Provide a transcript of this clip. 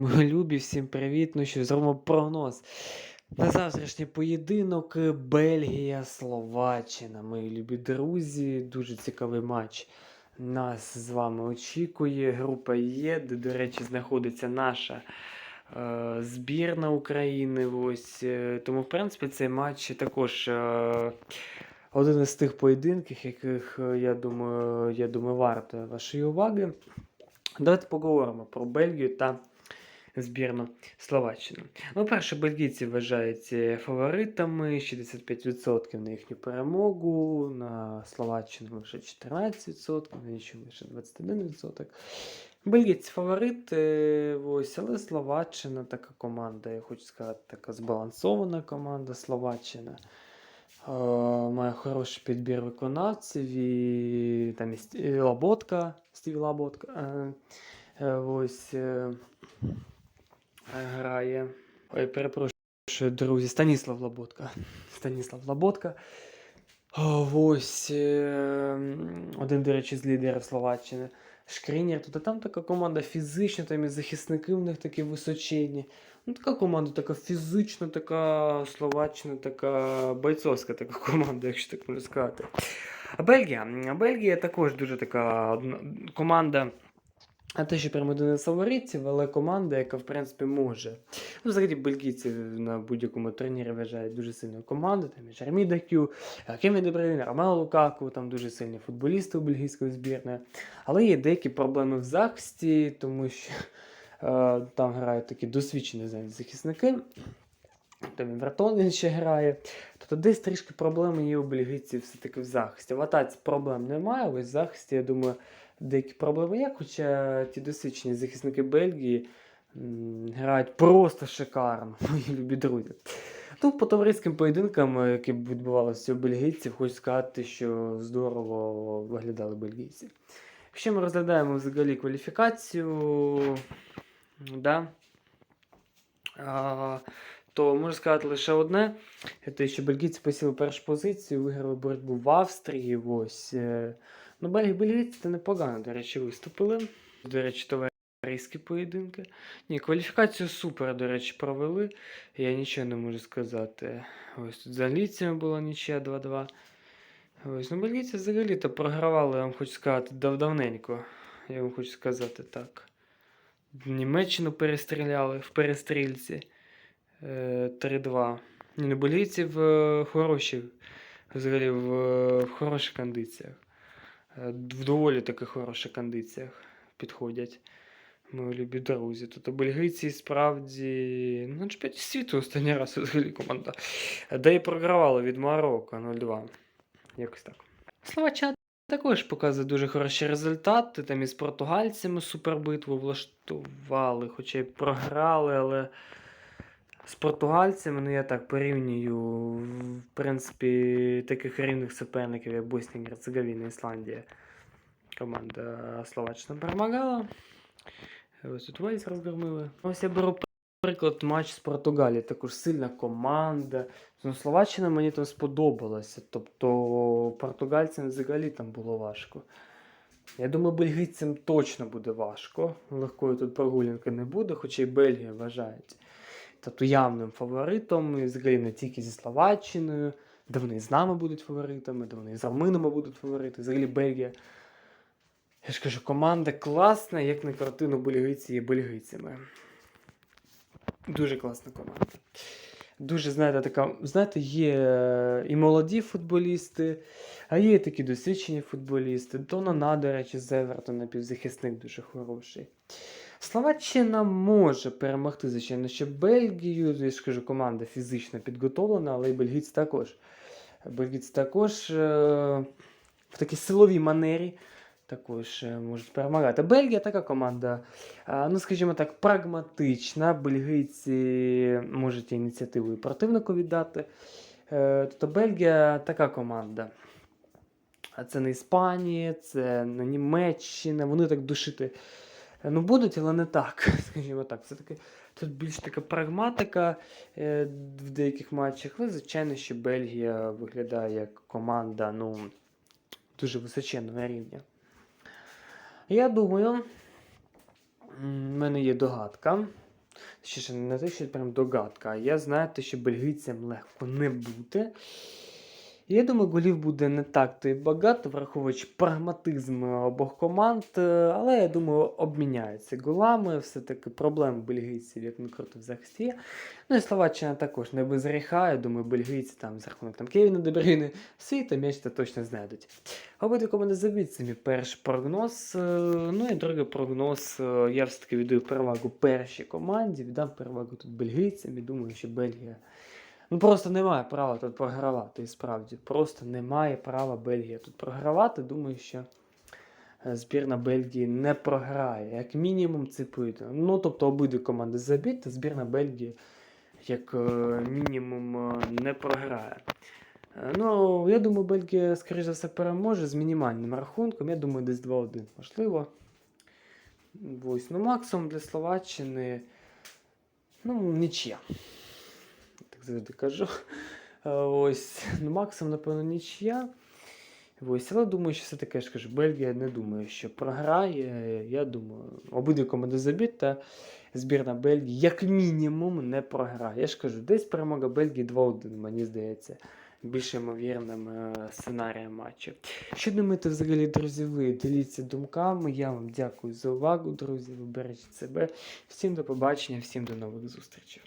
Мої любі, всім привіт. Ну що, зробимо прогноз. На завтрашній поєдинок е, Бельгія, Словаччина. Мої любі друзі, дуже цікавий матч. Нас з вами очікує. Група Є, де, до речі, знаходиться наша е, збірна України. Ось, е, тому, в принципі, цей матч також е, один із тих поєдинків, яких, е, я думаю, я думаю, варто вашої уваги. Давайте поговоримо про Бельгію та збірну Словаччини. Ну, перше, бельгійці вважаються фаворитами, 65% на їхню перемогу, на Словаччину лише 14%, на нічого лише 21%. Бельгійці фаворити, ось, але Словаччина така команда, я хочу сказати, така збалансована команда Словаччина. Е, має хороший підбір виконавців, і там і Сті- і Лаботка, Стіві Лаботка. Е, е, ось е, грає. Ой, перепрошую, друзі, Станіслав Лаботка. Станіслав Лаботка. О, Ось е, один, до речі, з лідерів Словаччини. Шкрінєр. Тут там така команда фізична, там і захисники в них такі височенні. Ну, така команда, така фізична, така словаччина, така бойцовська така команда, якщо так можна сказати. Бельгія. Бельгія також дуже така команда. А те, що прямо один із фаворитів, але команда, яка в принципі може. Ну, взагалі, бельгійці на будь-якому турнірі вважають дуже сильною командою. Там і Жермі Дакю, Кевін Дебрейн, Ромело Лукаку, там дуже сильні футболісти у бельгійської збірної. Але є деякі проблеми в захисті, тому що е, там грають такі досвідчені захисники. Там і Вратон ще грає. Тобто десь трішки проблеми є у бельгійців все-таки в захисті. В атаці проблем немає, ось в захисті, я думаю, деякі проблеми є, хоча ті досвідчені захисники Бельгії грають просто шикарно, мої любі друзі. Ну, по товариським поєдинкам, е, які відбувалися у бельгійців, хочу сказати, що здорово виглядали бельгійці. Якщо ми розглядаємо взагалі кваліфікацію, да, то можу сказати лише одне: те, що бельгійці посіли першу позицію, виграли боротьбу в Австрії. Ось. Е, Ну, Бельгії бельгійці це непогано, до речі, виступили. До речі, товариські поєдинки. Ні, кваліфікацію супер, до речі, провели. Я нічого не можу сказати. Ось тут з англійцями була нічия 2-2. Ось, ну, бельгійці взагалі-то програвали, я вам хочу сказати, дав давненько. Я вам хочу сказати так. Німеччину перестріляли в перестрільці. Е, 3-2. Ні, ну, бельгійці в е, хороші, взагалі в, е, в хороших кондиціях. Е, В доволі таки хороших кондиціях підходять. Мої любі друзі. Тобто бельгійці справді. Ну, на чемпіонаті світу останній раз взагалі команда. Де і програвали від Марокко 0-2. Якось так. Словаччина також показує дуже хороші результати. Там із португальцями супербитву влаштували, хоча й програли, але з португальцями, ну я так порівнюю, в принципі, таких рівних суперників, як Боснія, Герцеговина, Ісландія. Команда Словаччина перемагала. Ось тут Вельс розгромили. Ось я беру приклад матч з Португалії. Також сильна команда. Ну, Словаччина мені там сподобалася. Тобто португальцям взагалі там було важко. Я думаю, бельгійцям точно буде важко. Легкої тут прогулянки не буде, хоча й Бельгія вважається тобто явним фаворитом, і взагалі не тільки зі Словаччиною, де вони і з нами будуть фаворитами, де вони і з Арминами будуть фаворити. Взагалі Бельгія. Я ж кажу, команда класна, як на картину бельгійці є бельгійцями. Дуже класна команда. Дуже, знаєте, така, знаєте, є е, і молоді футболісти, а є і такі досвідчені футболісти. Тонана, до речі, з Евертона півзахисник дуже хороший. Словаччина може перемогти, звичайно, ще Бельгію. Я ж кажу, команда фізично підготовлена, але і бельгійці також. Бельгійці також е, в такій силовій манері також е, можуть перемагати. Бельгія така команда, е, ну скажімо так, прагматична. Бельгійці можуть ініціативу і противнику віддати. Е, Тобто Бельгія така команда. А це не Іспанія, це не Німеччина, вони так душити. Ну, будуть, але не так, скажімо так. Це таки, тут більш така прагматика е, в деяких матчах. Але, звичайно, що Бельгія виглядає як команда ну, дуже височенного рівня. Я думаю, в мене є догадка. Ще не те, що прям догадка, я знаю, те, що бельгійцям легко не бути. Я думаю, голів буде не так то й багато, враховуючи прагматизм обох команд, е, але я думаю, обміняються голами. Все-таки проблем бельгійців, як не круто в захисті. Ну і Словаччина також не без гріха. Я думаю, бельгійці там за рахунок там Кевіна Дебрюйни свій та м'яч та точно знайдуть. Обидві команди заб'ють мій перший прогноз. Е, Ну і другий прогноз. е, Я все-таки віддаю перевагу першій команді, віддам перевагу тут бельгійцям і думаю, що Бельгія. Ну просто немає права тут програвати, і справді. Просто немає права Бельгія тут програвати. Думаю, що е, збірна Бельгії не програє. Як мінімум поєдинок. Ну, тобто обидві команди заб'ють, то збірна Бельгії як е, мінімум е, не програє. Ну, я думаю, Бельгія, скоріш за все, переможе з мінімальним рахунком. Я думаю, десь 2-1 можливо. Ось, ну, максимум для Словаччини. Ну, нічия. Так завжди кажу. Е, Ось, ну, максимум, напевно, нічия. Ось, але думаю, що все-таки я ж кажу, Бельгія не думаю, що програє. Я думаю, обидві команди заб'ють, та збірна Бельгії як мінімум не програє. Я ж кажу, десь перемога Бельгії 2-1, мені здається, більш ймовірним е, сценарієм матчу. Що думаєте взагалі, друзі, ви діліться думками. Я вам дякую за увагу, друзі. Ви бережіть себе. Всім до побачення, всім до нових зустрічей.